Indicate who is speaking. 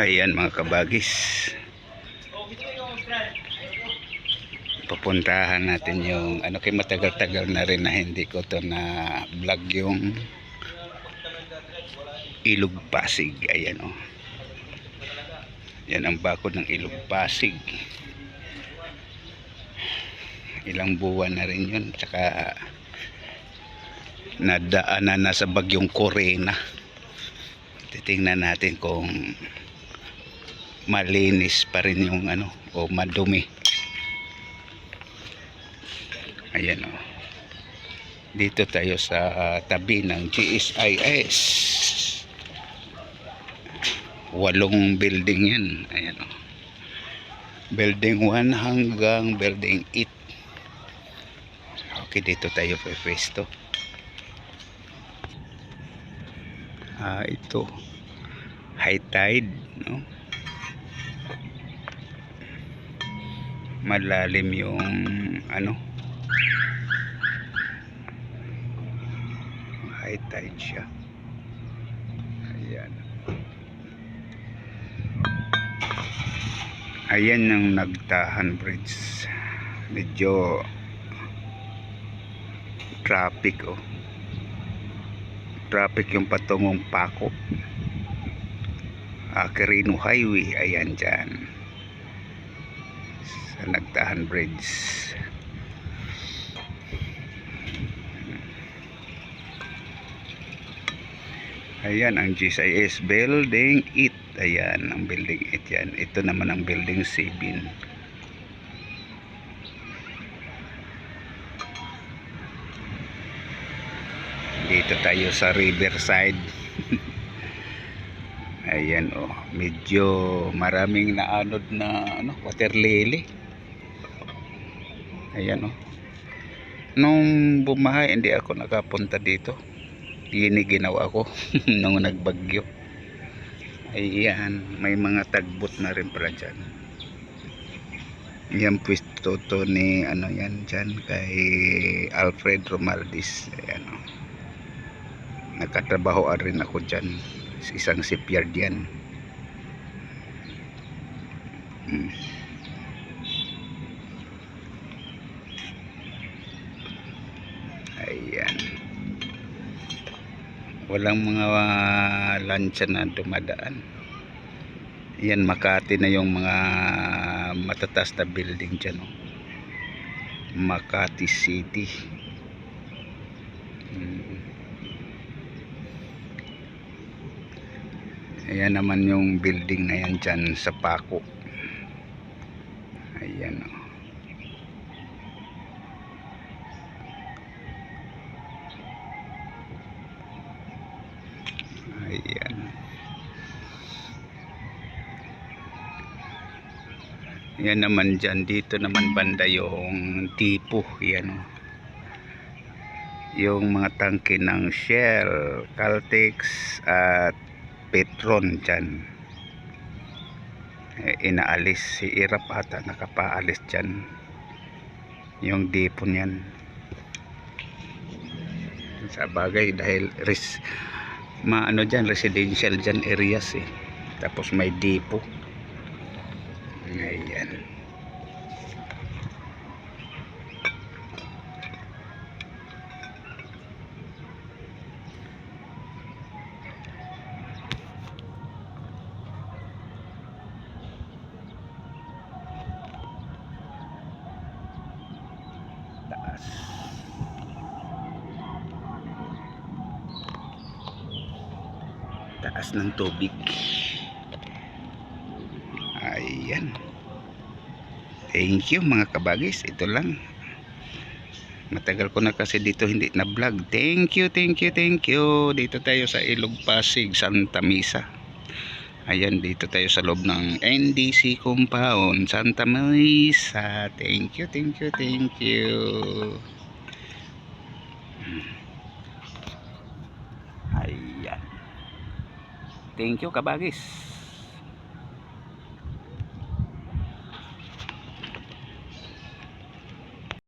Speaker 1: Ayan mga kabagis. Pupuntahan natin yung ano kay matagal-tagal na rin na hindi ko to na vlog yung Ilog Pasig. Ayan oh. Yan ang bakod ng Ilog Pasig. Ilang buwan na rin yun. Tsaka nadaanan na sa bagyong Corena. Titingnan natin kung malinis pa rin yung ano o madumi. Ayan o. Dito tayo sa ah, tabi ng GSIS. Walong building yan. Ayan o. Building 1 hanggang building 8. Okay, dito tayo pwesto. Ah, ito. High tide, no? Malalim yung ano? High tide siya. Ayan. Ayan ang nagtahan bridge. Medyo traffic oh traffic yung patungong Paco uh, Quirino Highway ayan dyan sa Nagtahan Bridge ayan ang GSIS building 8 ayan ang building 8 yan. Ito naman ang building 7 dito tayo sa riverside. Ayan oh. Medyo maraming naanod na ano water lily ayan oh. Nung bumahay hindi ako nakapunta dito. Yun ginawa ko nung nagbagyo. Ayan may mga tagbot na rin pala dyan. Yan pwesto to ni ano yan dyan kay Alfred Romaldis. Ayan oh. Nagkatrabaho rin ako dyan. Sa isang shipyard yan. Hmm. Walang mga lansya na dumadaan yan Makati na yung mga matatas na building dyan oh. Makati City hmm. Ayan naman yung building na yan dyan sa Paco. Ayan o. Ayan. Yan naman dyan. Dito naman banda yung tipo. Yan o. Yung mga tangke ng Shell, Caltex at Petron dyan eh, inaalis si Irap ata nakapaalis dyan yung depo niyan sa bagay dahil res, maano dyan residential dyan areas eh. Tapos may depo ayan taas ng tubig. Ayan. Thank you mga kabagis. Ito lang. Matagal ko na kasi dito hindi na vlog thank you thank you thank you. Dito tayo sa Ilog Pasig Santa Misa. Ayan dito tayo sa loob ng NDC compound Santa Misa. Thank you thank you thank you ayan thank you kabagis